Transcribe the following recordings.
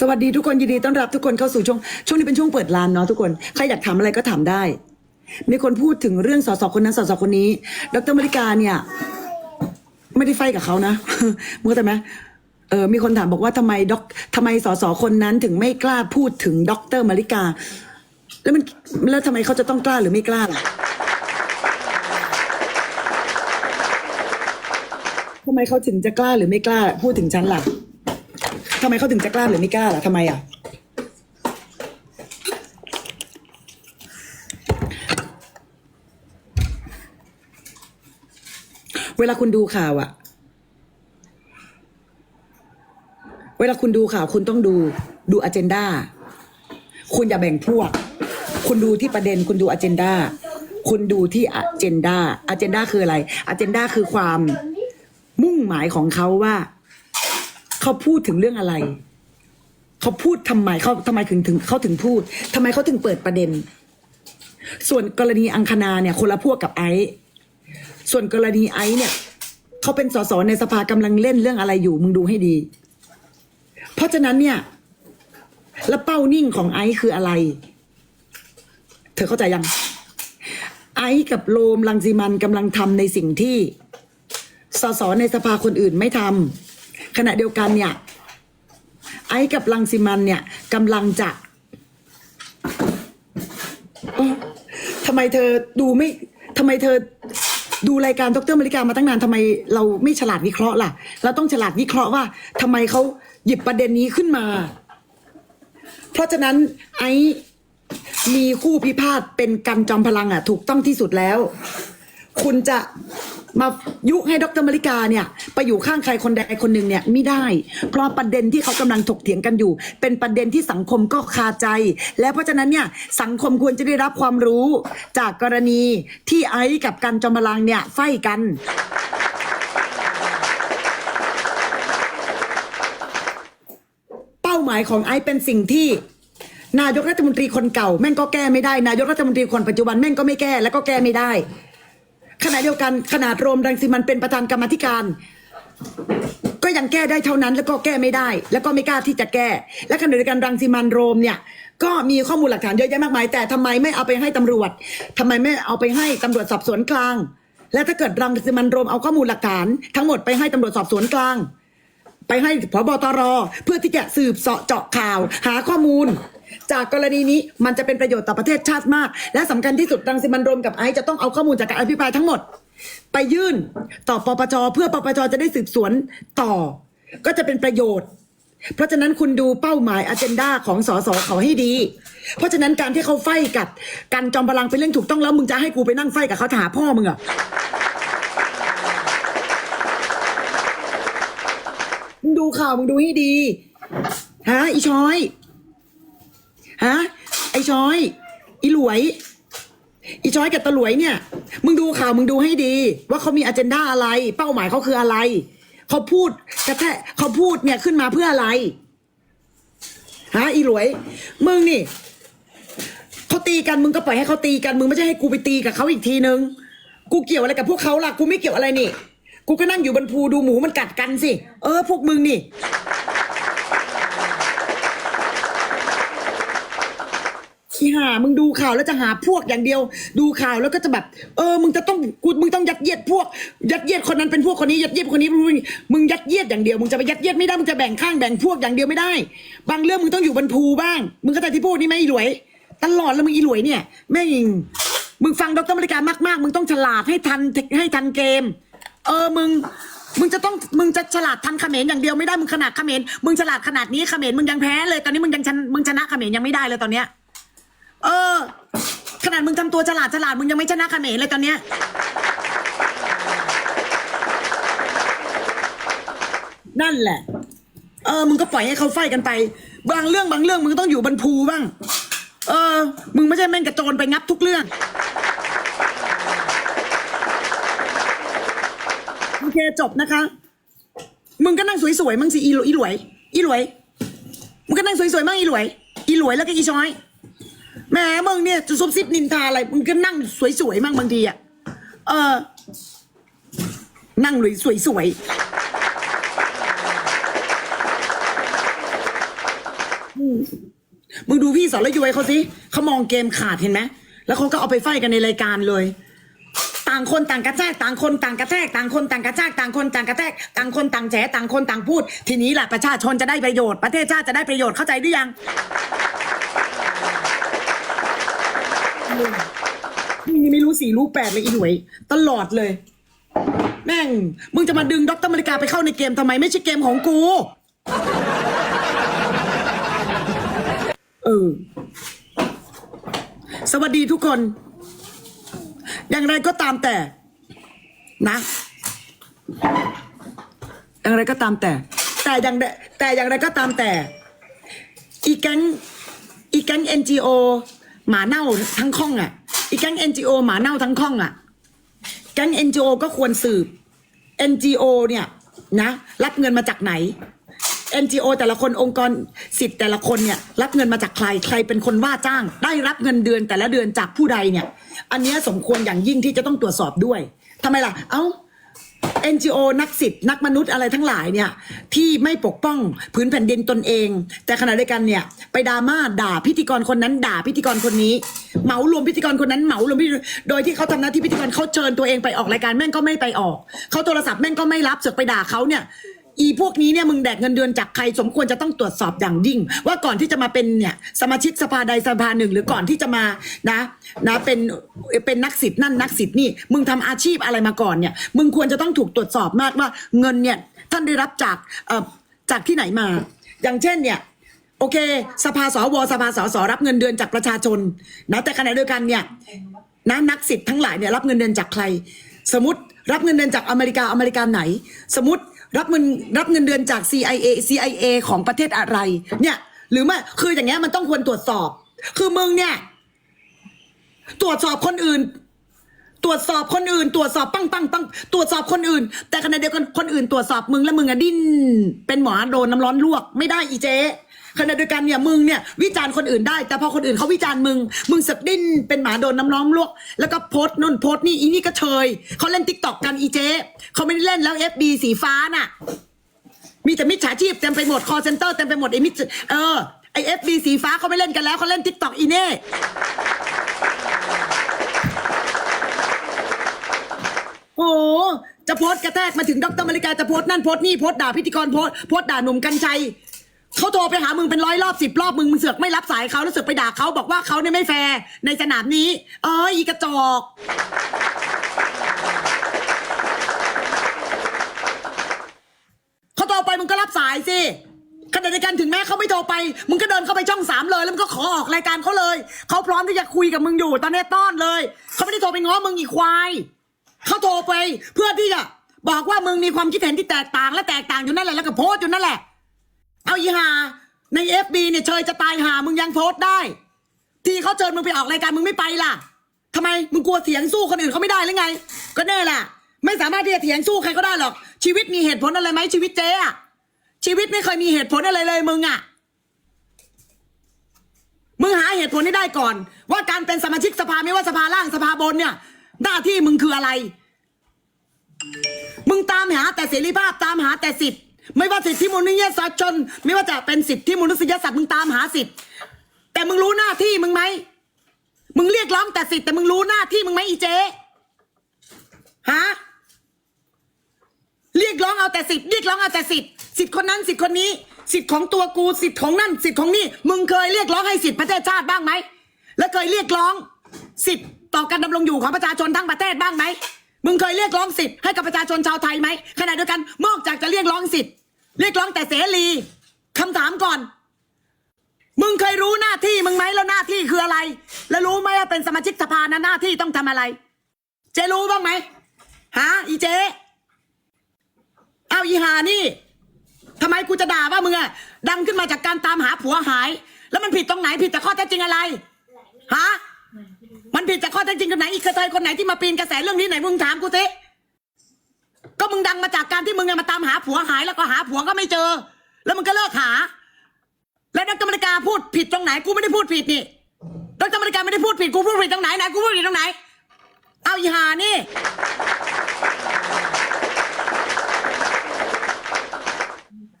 สวัสดีทุกคนยินดีต้อนรับทุกคนเข้าสู่ช่วงช่วงนี้เป็นช่วงเปิดร้านเนาะทุกคนใครอยากถามอะไรก็ถามได้ มีคนพูดถึงเรื่องสสคนนั้นสสคนนี้ ดรมริกาเนี่ย ไม่ได้ไฟกับเขานะเมึงเข้าใจไหมเออมีคนถามบอกว่าทำไมด็อกทำไมสสคนนั้นถึงไม่กล้าพูดถึงด็อกเตอร์มาริกา แล้วมันแล้วทำไมเขาจะต้องกล้าหรือไม่กล้าล่ะทำไมเขาถึงจะกล้าหรือไม่กล้าพูดถึงฉันล่ะ ทำไมเขาถึงจะกล้าหรือไม่กล้าล่ะทำไมอะเวลาคุณดูข่าวอะเวลาคุณดูข่าวคุณต้องดูดูอ g e n d a คุณอย่าแบ่งพวก คุณดูที่ประเด็นคุณดูอ g e n d a คุณดูที่อ g e n d a อ g e n d a คืออะไรอ g e n d a คือความมุ่งหมายของเขาว่า เขาพูดถึงเรื่องอะไร เขาพูดทำไมเขาทำไมถึงถึงเขาถึงพูดทำไมเขาถึงเปิดประเด็น ส่วนกรณีอังคณาเนี่ย คนละพวกกับไอซ์ส่วนกรณีไอซ์เนี่ยเขาเป็นสสในสภากำลังเล่นเรื่องอะไรอยู่มึงดูให้ดี เพราะฉะนั้นเนี่ยแล้วเป้านิ่งของไอซ์คืออะไร เธอเข้าใจยัง ไอซ์กับโรมลังสิมันกำลังทำในสิ่งที่สสในสภาคนอื่นไม่ทำ ขณะเดียวกันเนี่ย ไอ้กับลังสิมันเนี่ยกำลังจะเอ้ทำไมเธอดูไม่ทำไมเธอดูรายการดรมาริกามาตั้งนานทำไมเราไม่ฉลาดวิเคราะห์ล่ะ เราต้องฉลาดวิเคราะห์ว่าทำไมเขาหยิบประเด็นนี้ขึ้นมา เพราะฉะนั้นไอ้มีคู่พิพาทเป็นกันจอมพลังอะ ถูกต้องที่สุดแล้ว คุณจะ มายุให้ดรมาริกาเนี่ยไปอยู่ข้างใครคนใดคนหนึ่งเนี่ยไม่ได้ เพราะประเด็นที่เขากำลังถกเถียงกันอยู่ เป็นประเด็นที่สังคมก็คาใจ และเพราะฉะนั้นเนี่ยสังคมควรจะได้รับความรู้จากกรณีที่ไอซ์กับกันจอมพลังเนี่ยไฟกัน เป้าหมายของไอซ์เป็นสิ่งที่นายกรัฐมนตรีคนเก่าแม่งก็แก้ไม่ได้ นายกรัฐมนตรีคนปัจจุบันแม่งก็ไม่แก้แล้วก็แก้ไม่ได้ ขณะเดียวกันขนาดโรมรังสิมันเป็นประธานกรรมธิการ ก็ยังแก้ได้เท่านั้นแล้วก็แก้ไม่ได้ แล้วก็ไม่กล้าที่จะแก้ และขณะเดียวกันรังสิมันโรมเนี่ยก็มีข้อมูลหลักฐานเยอะแยะมากมาย แต่ทำไมไม่เอาไปให้ตำรวจทำไมไม่เอาไปให้ตำรวจสอบสวนกลาง และถ้าเกิดรังสิมันโรมเอาข้อมูลหลักฐาน ทั้งหมดไปให้ตำรวจสอบสวนกลาง ไปให้พบตรเพื่อที่จะสืบเสาะเจาะข่าว หาข้อมูล จากกรณีนี้มันจะเป็นประโยชน์ต่อประเทศชาติมาก และสำคัญที่สุดรังสิมันโรมกับไอซ์จะต้องเอาข้อมูลจากการอภิปรายทั้งหมด ไปยื่นต่อปปชเพื่อปปชจะได้สืบสวนต่อ ก็จะเป็นประโยชน์ เพราะฉะนั้นคุณดูเป้าหมายอ g e n d a ของสสเขาให้ดี เพราะฉะนั้นการที่เขาไฟกับกันจอมพลังเป็นเรื่องถูกต้องแล้วมึงจะให้กูไปนั่งไฟกับเขาถาพ่อมึงเหรอมึงดูข่าวมึงดูให้ดีฮะอีช้อย ฮะ ไอช้อย อีหลวย อีช้อยกับตะหลวยเนี่ย มึงดูข่าวมึงดูให้ดี ว่าเขามีอ g e n d a อะไร เป้าหมายเขาคืออะไร เขาพูดกระแทะเขาพูดเนี่ยขึ้นมาเพื่ออะไร ฮะ อีหลวย มึงนี่เขาตีกันมึงก็ปล่อยให้เขาตีกัน มึงไม่ใช่ให้กูไปตีกับเขาอีกทีนึง กูเกี่ยวอะไรกับพวกเขาล่ะ กูไม่เกี่ยวอะไรนี่ กูก็นั่งอยู่บนภูดูหมูมันกัดกันสิ เออ พวกมึงนี่ี้ห่ามึงดูข่าวแล้วจะหาพวกอย่างเดียว ดูข่าวแล้วก็จะแบบ เออ มึงจะต้องกูมึงต้องยัดเยียดพวก ยัดเยียดคนนั้นเป็นพวกคนนี้ยัดเยียดคนนี้เป็นพวกนี้มึงยัดเยียดอย่างเดียวมึงจะไปยัดเยียดไม่ได้มึงจะแบ่งข้างแบ่งพวกอย่างเดียวไม่ได้ บางเรื่องมึงต้องอยู่บนภูบ้าง มึงเข้าใจที่พูดนี่ไหมอีหลวย ตลอดแล้วมึงอีหลวยเนี่ยแม่งมึงฟังดรมริการมากๆ มึงต้องฉลาดให้ทันให้ทันเกม เออมึงมึงจะต้องมึงจะฉลาดทันเขมรอย่างเดียวไม่ได้มึงขนาดเขมรมึงฉลาดขนาดนี้เขมรมึงยังแพ้เลยตอนนี้มึงยังชนะมึงชนะเขมรยังไม่ได้เลยตอนเนี้ย เออ ขนาดมึงทำตัวฉลาดฉลาดมึงยังไม่ชนะเขมรเลยตอนเนี้ย นั่นแหละ เออ มึงก็ปล่อยให้เขาไฟกันไป บางเรื่องบางเรื่องมึงต้องอยู่บนภูบ้าง เออ มึงไม่ใช่แม่งกระโจนไปงับทุกเรื่อง โอเคจบนะคะ มึงก็นั่งสวยๆ มั่งสิอีหลวยอีหลวย อีหลวย มึงก็นั่งสวยๆ มั่งอีหลวย อีหลวยแล้วก็อีช้อย แหมมึงเนี่ยจะซุบซิบนินทาอะไรมึงก็นั่งสวยๆมั่งบางทีอะเออ นั่งเลยสวยๆมึงดูพี่สอนละยวยเขาสิเขามองเกมขาดเห็นไหมแล้วเขาก็เอาไปไฟกันในรายการเลย ต่างคนต่างกระแทกต่างคนต่างกระแทกต่างคนต่างกระแทกต่างคนต่างกระแทกต่างคนต่างแฉต่างคนต่างพูด ทีนี้แหละประชาชนจะได้ประโยชน์ประเทศชาติจะได้ประโยชน์เข้าใจหรือยัง นี่ไม่รู้สี่รู้แปดเลยอีหน่วย ตลอดเลย แม่ง มึงจะมาดึงด็อกเตอร์มริกาไปเข้าในเกมทำไมไม่ใช่เกมของกู เออ สวัสดีทุกคน อย่างไรก็ตามแต่ นะอย่างไรก็ตามแต่ แต่อย่างแต่อย่างไรก็ตามแต่ อีแก๊งอีแก๊ง NGO หมาเน่าทั้งข้องอะอีแก๊ง NGO หมาเน่าทั้งข้องอะแก๊ง NGO ก็ควรสืบ NGO เนี่ยนะรับเงินมาจากไหน NGO แต่ละคนองค์กรสิทธิ์แต่ละคนเนี่ยรับเงินมาจากใครใครเป็นคนว่าจ้าง ได้รับเงินเดือนแต่ละเดือนจากผู้ใดเนี่ย อันนี้สมควรอย่างยิ่งที่จะต้องตรวจสอบด้วยทำไมล่ะ เอ้า NGO นักสิทธิ์นักมนุษย์อะไรทั้งหลายเนี่ยที่ไม่ปกป้องพื้นแผ่นดินตนเอง แต่ขณะเดียวกันเนี่ยไปดราม่าด่าพิธีกรคนนั้นด่าพิธีกรคนนี้เหมารวมพิธีกรคนนั้นเหมารวมพิธีโดยที่เขาทำหน้าที่พิธีกรเขาเชิญตัวเองไปออกรายการแม่งก็ไม่ไปออกเขาโทรศัพท์แม่งก็ไม่รับเสือกไปด่าเขาเนี่ย อีพวกนี้เนี่ยมึงแดกเงินเดือนจากใครสมควรจะต้องตรวจสอบอย่างยิ่ง ว่าก่อนที่จะมาเป็นเนี่ยสมาชิกสภาใดสภาหนึ่ง หรือก่อนที่จะมานะนะเป็นเป็นนักสิทธิ์นั่นนักสิทธิ์นี่มึงทำอาชีพอะไรมาก่อนเนี่ยมึงควรจะต้องถูกตรวจสอบมากว่าเงินเนี่ยท่านได้รับจากเอ่อจากที่ไหนมา อย่างเช่นเนี่ยโอเค สภาสวสภาสสรับเงินเดือนจากประชาชนนะแต่ขณะเดียวกันเนี่ยนะนักสิทธิ์ทั้งหลายเนี่ยรับเงินเดือนจากใคร สมมติรับเงินเดือนจากอเมริกาอเมริกาไหน สมมติ รับเงินรับเงินเดือนจาก CIA CIA ของประเทศอะไร เนี่ย หรือไม่คืออย่างเงี้ยมันต้องควรตรวจสอบ คือมึงเนี่ย ตรวจสอบคนอื่น ตรวจสอบคนอื่น ตรวจสอบปังปังปังตรวจสอบคนอื่น แต่ขณะเดียวกันคนอื่นตรวจสอบมึงแล้วมึงอะดิ้นเป็นหมอโดนน้ำร้อนลวก ไม่ได้อีเจ๊ ขณะเดียวกันเนี่ยมึงเนี่ยวิจารณ์คนอื่นได้ แต่พอคนอื่นเขาวิจารณ์มึง มึงสักดิ้นเป็นหมาโดนน้ำร้อนลวก แล้วก็โพสต์นู่นโพสต์นี่อีนี่ก็เชยเขาเล่นติ๊กต็อกกันอีเจ๊เขาไม่ได้เล่นแล้ว FB สีฟ้าน่ะ มีแต่มิจฉาชีพเต็มไปหมดคอเซ็นเตอร์เต็มไปหมดไอ้มิจเออไอเอฟบีสีฟ้าเขาไม่เล่นกันแล้วเขาเล่นติ๊กต็อกอีเน่โอ้จะโพสกระแทกมาถึงดรมาริกาจะโพสนั่นโพสนี่โพสด่าพิธีกรโพสโพสด่าหนุ่มกัญชัย เขาโทรไปหามึงเป็นร้อยรอบสิบรอบมึงมึงเสือกไม่รับสายเขาแล้วเสือกไปด่าเขาบอกว่าเขาเนี่ยไม่แฟร์ในสนามนี้ เอ้ยอีกระจอกเขาโทรไปมึงก็รับสายสิขณะเดียวกันถึงแม้เขาไม่โทรไป มึงก็เดินเข้าไปช่องสามเลยแล้วมึงก็ขอออกรายการเขาเลยเขาพร้อมที่จะคุยกับมึงอยู่ตอนนี้ต้อนเลยเขาไม่ได้โทรไปง้อมึงอีกควายเขาโทรไปเพื่อที่จะบอกว่ามึงมีความคิดเห็นที่แตกต่างและแตกต่างอยู่นั่นแหละแล้วก็โพสต์อยู่นั่นแหละ เอาอีหาในเอฟบีเนี่ยเชยจะตายหามึงยังโพสต์ได้ ที่เขาเชิญมึงไปออกรายการมึงไม่ไปล่ะทำไมมึงกลัวเถียงสู้คนอื่นเขาไม่ได้หรือไง ก็แน่แหละไม่สามารถที่จะเถียงสู้ใครก็ได้หรอก ชีวิตมีเหตุผลอะไรไหมชีวิตเจ๊อะชีวิตไม่เคยมีเหตุผลอะไรเลยมึงอะมึงหาเหตุผลให้ได้ก่อน ว่าการเป็นสมาชิกสภาไม่ว่าสภาล่างสภาบนเนี่ย หน้าที่มึงคืออะไร มึงตามหาแต่เสรีภาพตามหาแต่สิทธิ์ ไม่ว่าสิทธิมนุษยชน ไม่ว่าจะเป็นสิทธิมนุษยสัตว์มึงตามหาสิทธิ์ แต่มึงรู้หน้าที่มึงไหมมึงเรียกร้องแต่สิทธิ์แต่มึงรู้หน้าที่มึงไหมอีเจ๊ฮะเรียกร้องเอาแต่สิทธิ์เรียกร้องเอาแต่สิทธิ์สิทธิ์คนนั้นสิทธิ์คนนี้ สิทธิ์ของตัวกูสิทธิ์ของนั่น สิทธิ์ของนี่มึงเคยเรียกร้องให้สิทธิ์ประเทศชาติบ้างไหมแล้วเคยเรียกร้อง สิทธิ์ต่อการดำรงอยู่ของประชาชนทั้งประเทศบ้างไหม มึงเคยเรียกร้องสิทธิ์ให้กับประชาชนชาวไทยไหมขณะเดียวกันนอกจากจะเรียกร้องสิทธิ์เรียกร้องแต่เสรีคำถามก่อน มึงเคยรู้หน้าที่มึงไหมแล้วหน้าที่คืออะไร แล้วรู้ไหมว่าเป็นสมาชิกสภานะหน้าที่ต้องทำอะไร เจรู้บ้างไหมฮะอีเจเอาอีหานี่ทำไมกูจะด่าว่ามึงอะดังขึ้นมาจากการตามหาผัวหาย แล้วมันผิดตรงไหนผิดจากข้อเท็จจริงอะไรฮะ มันผิดจากข้อเท็จจริงตรงไหนอีกกระเทยคนไหนที่มาปีนกระแสเรื่องนี้ไหนมึงถามกูสิก็มึงดังมาจากการที่มึงอะมาตามหาผัวหายแล้วก็หาผัวก็ไม่เจอ แล้วมึงก็เลิกหา แล้วดรมริกาพูดผิดตรงไหนกูไม่ได้พูดผิดนี่ดรมริกาไม่ได้พูดผิดกูพูดผิดตรงไหนไหนกูพูดผิดตรงไหน เอาอีหานี่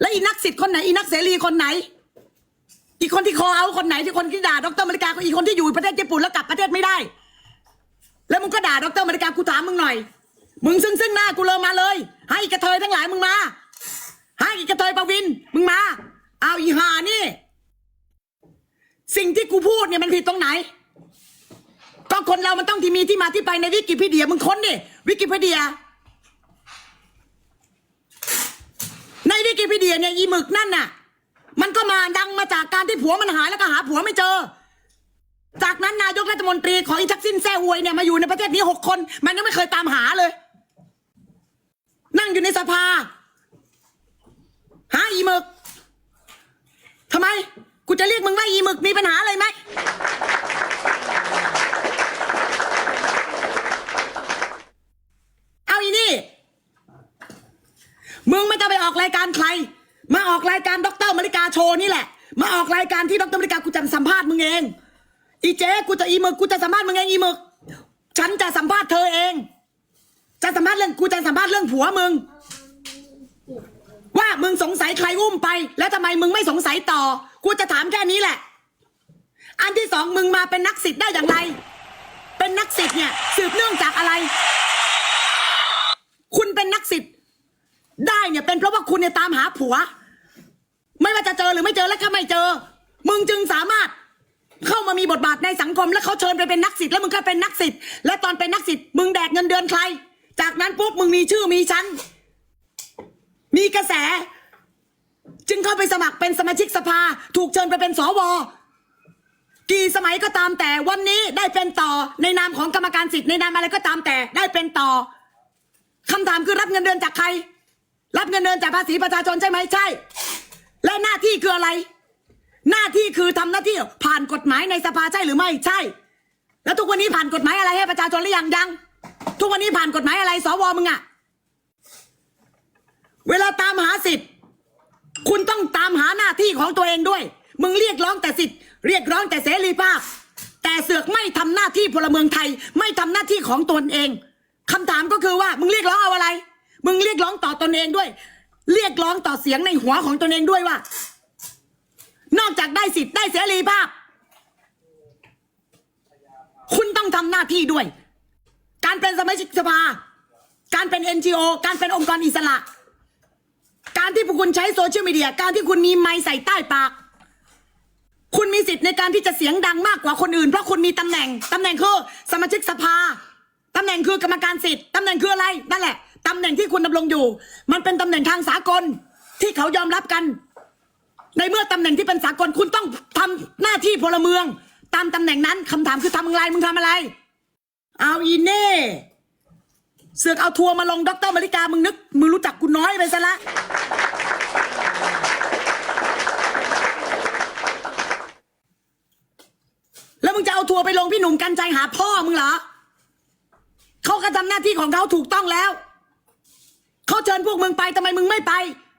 แล้วอีนักสิทธิ์คนไหนอีนักเสรีคนไหน อีกคนที่คอเอาคนไหนที่คนที่ด่าดรมาริกาก็อีกคนที่อยู่ประเทศญี่ปุ่นแล้วกลับประเทศไม่ได้ แล้วมึงก็ด่าดรมาริกากูถามมึงหน่อย มึงซึ่งซึ่งหน้ากูเลยมาเลย ให้อีกระเทยทั้งหลายมึงมา ให้อีกระเทยประวินมึงมา เอาอีหานี่ สิ่งที่กูพูดเนี่ยมันผิดตรงไหนก็คนเรามันต้องที่มีที่มาที่ไปในวิกิพีเดียมึงค้นดิวิกิพีเดีย ในวิกิพีเดียเนี่ยอีหมึกนั่นน่ะ มันก็มาดังมาจากการที่ผัวมันหายแล้วก็หาผัวไม่เจอ จากนั้นนายกรัฐมนตรีของอีทักซินแซ่หวยเนี่ยมาอยู่ในประเทศนี้หกคน มันยังไม่เคยตามหาเลย นั่งอยู่ในสภา หาอีมึกทำไม กูจะเรียกมึงว่าอีมึกมีปัญหาอะไรไหมเอาอีนี่ มึงไม่ต้องไปออกรายการใคร มาออกรายการดรมริกาโชว์นี่แหละ มาออกรายการที่ดรมริกากูจะสัมภาษณ์มึงเอง อีเจ๊กูจะอีมึกกูจะสัมภาษณ์มึงเองอีมึก ฉันจะสัมภาษณ์เธอเอง จะสัมภาษณ์เรื่องกูจะสัมภาษณ์เรื่องผัวมึง ว่ามึงสงสัยใครอุ้มไป แล้วทำไมมึงไม่สงสัยต่อ กูจะถามแค่นี้แหละ อันที่สองมึงมาเป็นนักสิทธิ์ได้อย่างไร เป็นนักสิทธิ์เนี่ยสืบเนื่องจากอะไร คุณเป็นนักสิทธิ์ ได้เนี่ยเป็นเพราะว่าคุณเนี่ยตามหาผัว ไม่ว่าจะเจอหรือไม่เจอแล้วก็ไม่เจอ มึงจึงสามารถเข้ามามีบทบาทในสังคม แล้วเขาเชิญไปเป็นนักสิทธิ์แล้วมึงก็เป็นนักสิทธิ์และตอนเป็นนักสิทธิ์มึงแดกเงินเดือนใคร จากนั้นปุ๊บมึงมีชื่อมีชั้น มีกระแส จึงเข้าไปสมัครเป็นสมาชิกสภา ถูกเชิญไปเป็นสวกี่สมัยก็ตามแต่วันนี้ได้เป็นต่อในนามของกรรมการสิทธิ์ในนามอะไรก็ตามแต่ได้เป็นต่อคำถามคือรับเงินเดือนจากใคร รับเงินเดือนจากภาษีประชาชนใช่ไหมใช่ และหน้าที่คืออะไร หน้าที่คือทำหน้าที่ผ่านกฎหมายในสภาใช่หรือไม่ใช่ แล้วทุกวันนี้ผ่านกฎหมายอะไรให้ประชาชนหรือยังยัง ทุกวันนี้ผ่านกฎหมายอะไรสวมึงอะเวลาตามหาสิทธิ์คุณต้องตามหาหน้าที่ของตัวเองด้วย มึงเรียกร้องแต่สิทธิ์เรียกร้องแต่เสรีภาพ แต่เสือกไม่ทำหน้าที่พลเมืองไทย ไม่ทำหน้าที่ของตนเองคำถามก็คือว่ามึงเรียกร้องเอาอะไร มึงเรียกร้องต่อตนเองด้วย เรียกร้องต่อเสียงในหัวของตนเองด้วยว่า นอกจากได้สิทธิ์ได้เสรีภาพ คุณต้องทำหน้าที่ด้วย การเป็นสมาชิกสภา การเป็น NGO การเป็นองค์กรอิสระ การที่พวกคุณใช้โซเชียลมีเดีย การที่คุณมีไมค์ใส่ใต้ปาก คุณมีสิทธิ์ในการที่จะเสียงดังมากกว่าคนอื่น เพราะคุณมีตำแหน่งตำแหน่งคือสมาชิกสภาตำแหน่งคือกรรมการสิทธิ์ตำแหน่งคืออะไรนั่นแหละ ตำแหน่งที่คุณดำรงอยู่ มันเป็นตำแหน่งทางสากลที่เขายอมรับกัน ในเมื่อตำแหน่งที่เป็นสากลคุณต้องทำหน้าที่พลเมือง ตามตำแหน่งนั้นคำถามคือทำอะไรมึงทำอะไร เอาอีเน่เสือกเอาทัวร์มาลงดรมาริกามึงนึกมึงรู้จักกูน้อยไปซะละแล้วมึงจะเอาทัวร์ไปลงพี่หนุ่มกันใจหาพ่อมึงเหรอเขาก็ทำหน้าที่ของเขาถูกต้องแล้ว เขาเชิญพวกมึงไปทำไมมึงไม่ไป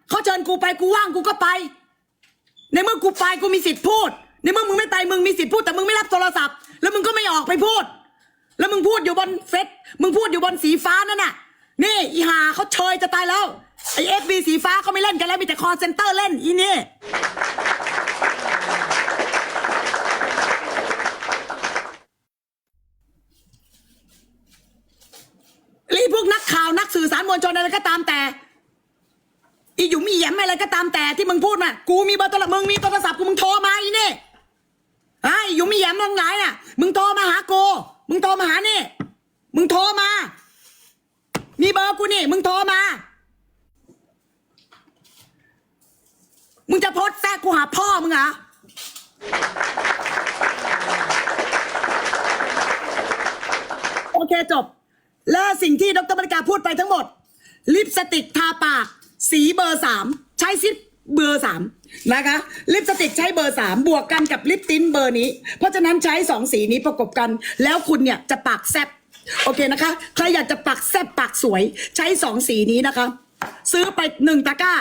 เขาเชิญกูไปกูว่างกูก็ไป ในเมื่อกูไปกูมีสิทธิ์พูด ในเมื่อมึงไม่ไปมึงมีสิทธิ์พูดแต่มึงไม่รับโทรศัพท์ แล้วมึงก็ไม่ออกไปพูด แล้วมึงพูดอยู่บนเฟซมึงพูดอยู่บนสีฟ้านั่นน่ะ นี่อีหาเขาเชยจะตายแล้วไอเอฟบีสีฟ้าเขาไม่เล่นกันแล้วมีแต่คอเซนเตอร์เล่นอีนี่ รีพวกนักข่ อ่ารมวลชนอะไรก็ตามแต่ อีหยุมอีแยมอะไรก็ตามแต่ที่มึงพูดมากูมีเบอร์โทรมึงมีโทรศัพท์กูมึงโทรมาอีนี่ไอ้หยุมอีแยมทั้งหลายน่ะ มึงโทรมาหากูมึงโทรมาหานี่ มึงโทรมา มีเบอร์กูนี่ มึงโทรมา มึงจะโพสแทรกกูหาพ่อมึงเหรอโอเคจบ และสิ่งที่ดรบริกาพูดไปทั้งหมด ลิปสติกทาปาก สีเบอร์สามใช้ซิปเบอร์สามนะคะ ลิปสติกใช้เบอร์สามบวกกันกับลิปติ้นเบอร์นี้ เพราะฉะนั้นใช้สองสีนี้ประกบกัน แล้วคุณเนี่ยจะปากแซบโอเคนะคะ ใครอยากจะปากแซบปากสวย ใช้สองสีนี้นะคะ ซื้อไปหนึ่งตะกร้า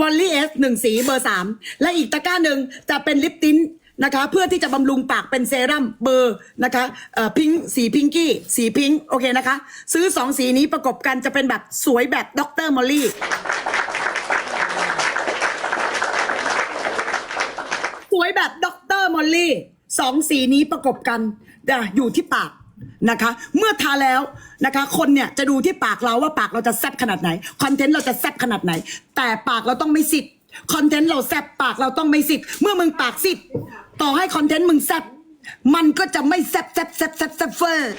วอลลี่เอสหนึ่งสีเบอร์สามและอีกตะกร้าหนึ่งจะเป็นลิปติ้น นะคะ เพื่อที่จะบำรุงปากเป็นเซรั่มเบอร์นะคะเอ่อพิงสีพิงกี้ สีพิงโอเคนะคะ ซื้อสองสีนี้ประกบกันจะเป็นแบบสวยแบบด็อกเตอร์มอลลี่สวยแบบด็อกเตอร์มอลลี่สองสีนี้ประกบกันอะอยู่ที่ปากนะคะ เมื่อทาแล้วนะคะ คนเนี่ยจะดูที่ปากเราว่าปากเราจะแซ่บขนาดไหนคอนเทนต์เราจะแซ่บขนาดไหน แต่ปากเราต้องไม่สิทธิ์คอนเทนต์เราแซ่บปากเราต้องไม่สิทธิ์เมื่อมึงปากสิทธิ์ ต่อให้คอนเทนต์มึงแซ่บมันก็จะไม่แซ่บแซ่บแซ่บแซ่บแซ่บเฟอร์